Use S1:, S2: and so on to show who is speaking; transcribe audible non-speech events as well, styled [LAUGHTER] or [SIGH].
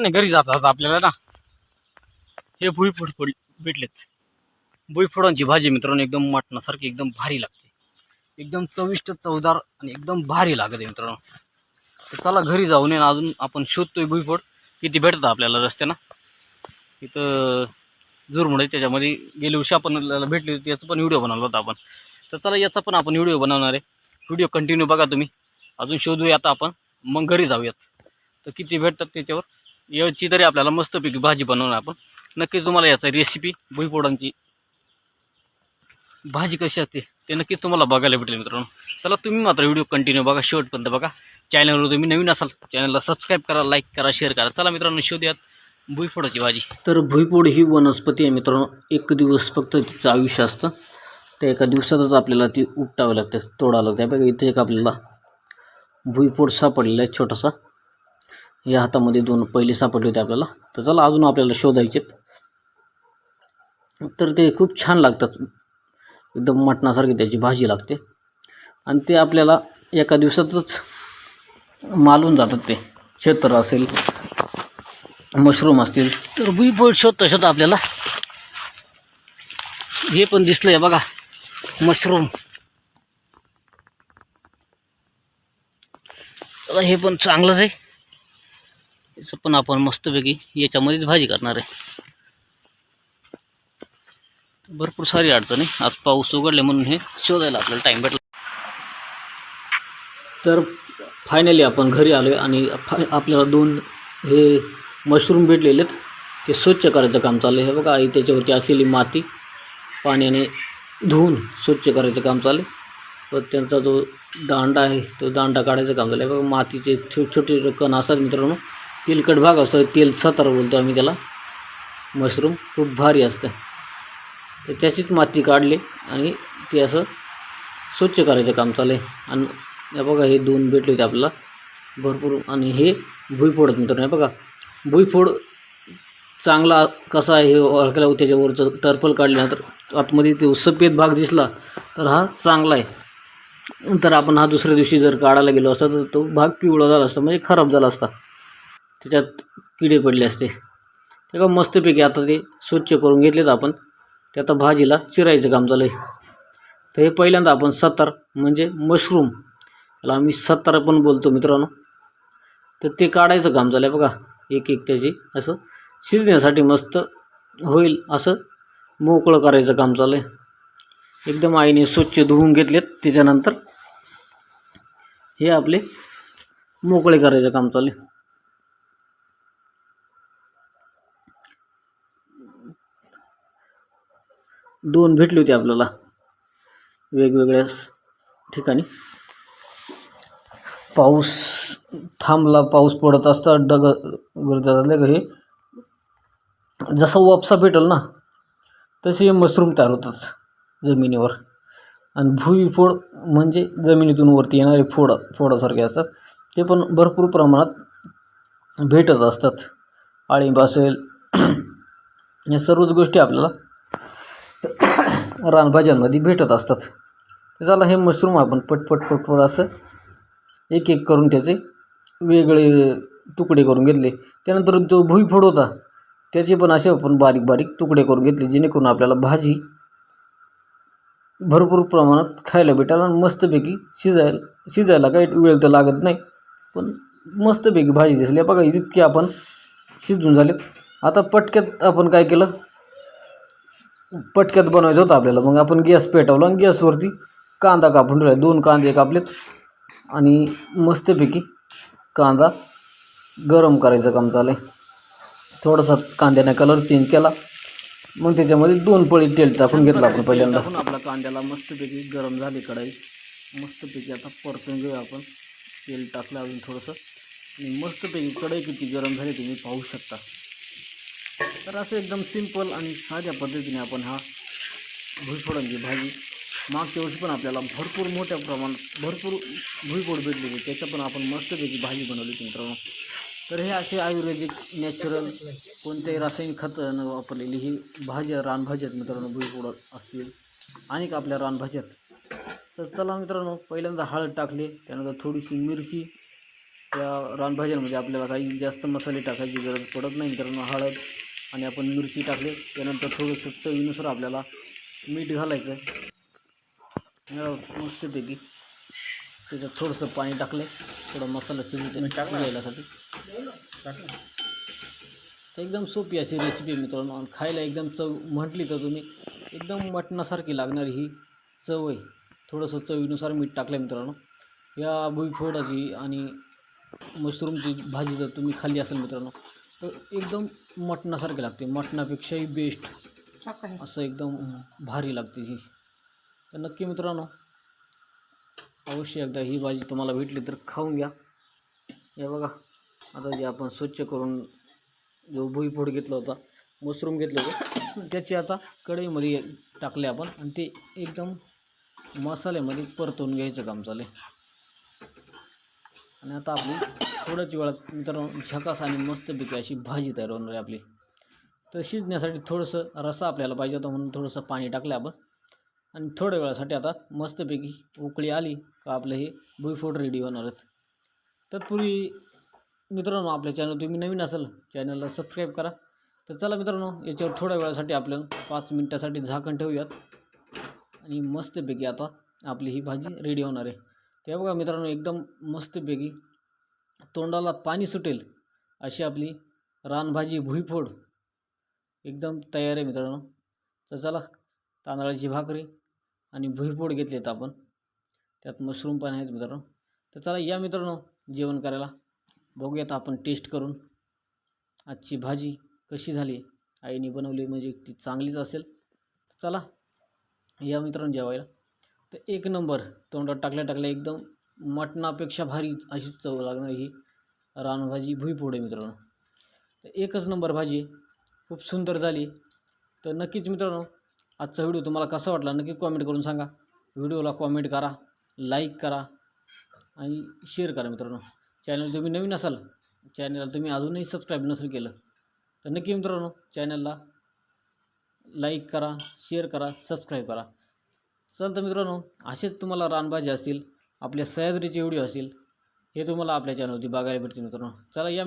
S1: नाही घरी जातात आपल्याला ना. हे भुईफोड पड भेटलेत. भुईफोडांची भाजी मित्रांनो एकदम मटणासारखी एकदम भारी लागते. एकदम चविष्ट चवदार आणि एकदम भारी लागते मित्रांनो. तर चला घरी जाऊन ये ना अजून आपण शोधतोय भुईफोड किती भेटतात आपल्याला रस्त्यानं? इथं जुरमुळे त्याच्यामध्ये गेल्या वर्षी आपण आपल्याला भेटली होती याचा पण व्हिडिओ बनवला होता आपण. तर चला याचा पण आपण व्हिडिओ बनवणार आहे. व्हिडिओ कंटिन्यू बघा तुम्ही. अजून शोधूया आता आपण. मग घरी जाऊयात. तर किती भेटतात त्याच्यावर? याची तरी आपल्याला मस्तपैकी भाजी बनवून आपण. नक्कीच तुम्हाला याचा रेसिपी भुईपोडांची भाजी कशी असते ते नक्कीच तुम्हाला बघायला भेटेल मित्रांनो. चला तुम्ही मात्र व्हिडिओ कंटिन्यू बघा शेवटपर्यंत बघा. चॅनलवर तुम्ही नवीन असाल चॅनलला सबस्क्राईब करा लाईक करा शेअर करा. चला मित्रांनो शोधूयात भुईफोडाची भाजी. तर भुईफोड ही वनस्पती आहे मित्रांनो. एक दिवस फक्त तिचं आयुष्य असतं. त्या एका दिवसातच आपल्याला ती उपटावं लागतं तोडावं लागतं. त्यापैकी इथे एक आपल्याला भुईफोड सापडलेला आहे छोटासा. या हातामध्ये दोन पहिले सापडले होते आपल्याला. तर चला अजून आपल्याला शोधायचे तर ते खूप छान लागतात. एकदम मटणासारखी त्याची भाजी लागते. आणि ते आपल्याला एका दिवसातच मालून जातात ते. क्षेत्र असेल मशरूम असतील. तर भुईफोड शोधता शोधता आपल्याला हे पण दिसलंय बघा मशरूम. हे पण चांगलंच आहे. याचं पण आपण मस्तपैकी याच्यामध्येच भाजी करणार आहे. भरपूर सारी अडचणी आज पाऊस उघडले म्हणून हे शोधायला आपल्याला टाईम भेटला. तर फायनली आपण घरी आलो आहे आणि आपल्याला दोन हे मशरूम भेटलेले आहेत. ते स्वच्छ करायचं काम चाललं आहे हे बघा आई त्याच्यावरती असलेली माती पाण्याने धुवून स्वच्छ करायचं काम चाललं व त्यांचा जो दांडा आहे तो दांडा काढायचं काम झालं आहे बघा मातीचे छोटे छोटे कण असतात मित्रांनो. तेलकट भाग असतो तेल सातारा बोलतो आम्ही त्याला. मशरूम खूप भारी असतं. तर त्याचीच माती काढली आणि ते असं स्वच्छ करायचं काम चालू आहे. आणि हे बघा हे दोन भेटले होते आपल्याला. भरपूर आणि हे भुईफोड आहेत मित्रांनो हे बघा. भुईफोड चांगला कसा आहे हे ओळखायला त्याच्यावरचं टर्फल काढल्यानंतर आतमध्ये तो सफेद भाग दिसला तर हा चांगला आहे. तर आपण हा दुसऱ्या दिवशी जर काढायला गेलो असता तर तो भाग पिवळा झाला असता म्हणजे खराब झाला असता. त्याच्यात किडे पडले असते. ते का मस्तपैकी आता ते स्वच्छ करून घेतलेत आपण. ते आता भाजीला चिरायचं काम झालं आहे. तर हे पहिल्यांदा आपण सतार म्हणजे मशरूम. त्याला आम्ही सतार पण बोलतो मित्रांनो. तर ते काढायचं काम झालं आहे बघा. एक एक त्याची असं शिजण्यासाठी मस्त होईल असं मोकळं करायचं काम चालू आहे. एकदम आईने स्वच्छ धुवून घेतलेत त्याच्यानंतर हे आपले मोकळे करायचं काम चालू आहे. दोन भेटले होते आपल्याला. वेगवेगळ्या ठिकाणी. पाऊस थांबला पाऊस पडत असता डग गरजा का हे जसा वापसा भेटल ना तसे मशरूम तयार होतात जमिनीवर. आणि भुईफोड म्हणजे जमिनीतून वरती येणारे फोड फोडासारखे असतात. ते पण भरपूर प्रमाणात भेटत असतात. अळींब असेल [CLEARS THROAT] या सर्वच गोष्टी आपल्याला रानभाज्यांमध्ये भेटत असतात. त्याला हे मशरूम आपण पटपट पटपट असं एक एक करून त्याचे वेगळे तुकडे करून घेतले. त्यानंतर जो भुईफोड होता त्याचे पण असे आपण बारीक बारीक तुकडे करून घेतले जेणेकरून आपल्याला भाजी भरपूर प्रमाणात खायला भेटायला आणि मस्तपैकी शिजायला शिजायला काही वेळ तर लागत नाही. पण मस्तपैकी भाजी दिसली. बघा इतकी आपण शिजून झाले आता पटक्यात आपण काय केलं? पटक्यात बनवायचं होतं आपल्याला. मग आपण गॅस पेटवला आणि गॅसवरती कांदा कापून ठेवला. दोन कांदे कापलेत आणि मस्तपैकी कांदा गरम करायचं काम चालू आहे. थोडासा कांद्याने कलर चेंज केला. मग त्याच्यामध्ये दोन पळी तेल टाकून घेतलं आपण पहिल्यांदा. टाकून आपला कांद्याला मस्तपैकी गरम झाली कढाई. मस्तपैकी आता परतून घेऊया आपण. तेल टाकलं अजून थोडंसं. आणि मस्तपैकी कढई किती गरम झाली तुम्ही पाहू शकता. तर असं एकदम सिंपल आणि साध्या पद्धतीने आपण हा भुईफोडांची भाजी मागच्या वर्षी पण आपल्याला भरपूर मोठ्या प्रमाणात भरपूर भुईफोड भेटली होती. त्याच्या पण आपण मस्तपैकी भाजी बनवली होती मित्रांनो. तर हे असे आयुर्वेदिक नॅचरल कोणत्याही रासायनिक खतं वापरलेली ही भाज्या रानभाज्यात मित्रांनो भुईफोड असतील. आणि आपल्या रानभाज्यात तर चला मित्रांनो पहिल्यांदा हळद टाकली त्यानंतर थोडीशी मिरची. त्या रानभाज्यांमध्ये आपल्याला काही जास्त मसाले टाकायची गरज पडत नाही मित्रांनो हळद. आणि आपण मिरची टाकली त्यानंतर थोडंसं चवीनुसार आपल्याला मीठ घालायचं या मस्तपैकी त्याच्यात थोडंसं पाणी टाकलं थोडं मसाला शिजू यायलासाठी. तर एकदम सोपी अशी रेसिपी आहे मित्रांनो. आणि खायला एकदम चव म्हटली तर तुम्ही एकदम मटणासारखी लागणारी ही चव आहे. थोडंसं चवीनुसार मीठ टाकलं मित्रांनो. या भुईफोडाची आणि मशरूमची भाजी जर तुम्ही खाल्ली असेल मित्रांनो तर एकदम मटणासारखी लागते. मटणापेक्षाही बेस्ट असं एकदम भारी लागते ही. तर नक्की मित्रांनो अवश्य एकदा ही भाजी तुम्हाला भेटली तर खाऊन घ्या. हे बघा आता जे आपण स्वच्छ करून जो भुईफोड घेतला होता मशरूम घेतले होते त्याची आता कढईमध्ये टाकले आपण आणि ते एकदम मसाल्यामध्ये परतून घ्यायचं काम चालू आहे. आणि आता आपली थोड्याच वेळात मित्रांनो झकास आणि मस्तपैकी अशी भाजी तयार होणार आहे आपली. तर शिजण्यासाठी थोडंसं रसा आपल्याला पाहिजे होता म्हणून थोडंसं पाणी टाकलं आपण. आणि थोड्या वेळासाठी आता मस्तपैकी उकळी आली का आपलं हे भुईफोड रेडी होणार आहेत. तत्पूर्वी मित्रांनो आपल्या चॅनल तुम्ही नवीन असाल चॅनलला सबस्क्राईब करा. तर चला मित्रांनो याच्यावर थोड्या वेळासाठी आपल्याला पाच मिनटासाठी झाकण ठेवूयात. आणि मस्तपैकी आता आपली ही भाजी रेडी होणार आहे. ते बघा मित्रांनो एकदम मस्तपैकी तोंडाला पाणी सुटेल अशी आपली रानभाजी भुईफोड एकदम तयार आहे मित्रांनो. तर चला तांदळाची भाकरी आणि भुईफोड घेतलेत आपण. त्यात मशरूम पण आहेत मित्रांनो. तर चला या मित्रांनो जेवण करायला. बघूयात आपण टेस्ट करून. आजची भाजी कशी झाली? आईने बनवली म्हणजे ती चांगलीच असेल. चला या मित्रांनो जेवायला. तर एक नंबर तोंडात टाकल्या टाकल्या एकदम मटणापेक्षा भारी अशी चव लागणार ही रानभाजी भुईफोड मित्रांनो. तर एकच नंबर भाजी आहे खूप सुंदर झाली. तर नक्कीच मित्रांनो आजचा व्हिडिओ तुम्हाला कसा वाटला नक्की कॉमेंट करून सांगा. व्हिडिओला कॉमेंट करा लाईक करा आणि शेअर करा मित्रांनो. चॅनल तुम्ही नवीन असाल चॅनलला तुम्ही अजूनही सबस्क्राईब नसेल केलं तर नक्की मित्रांनो चॅनलला लाईक करा शेअर करा सबस्क्राईब करा. चल तर मित्रांनो असेच तुम्हाला रानभाज्या असतील आपल्या सह्याद्रीचे व्हिडिओ असतील हे तुम्हाला आपल्या चॅनलवरती बघायला भेटतील मित्रांनो. चला या मित्र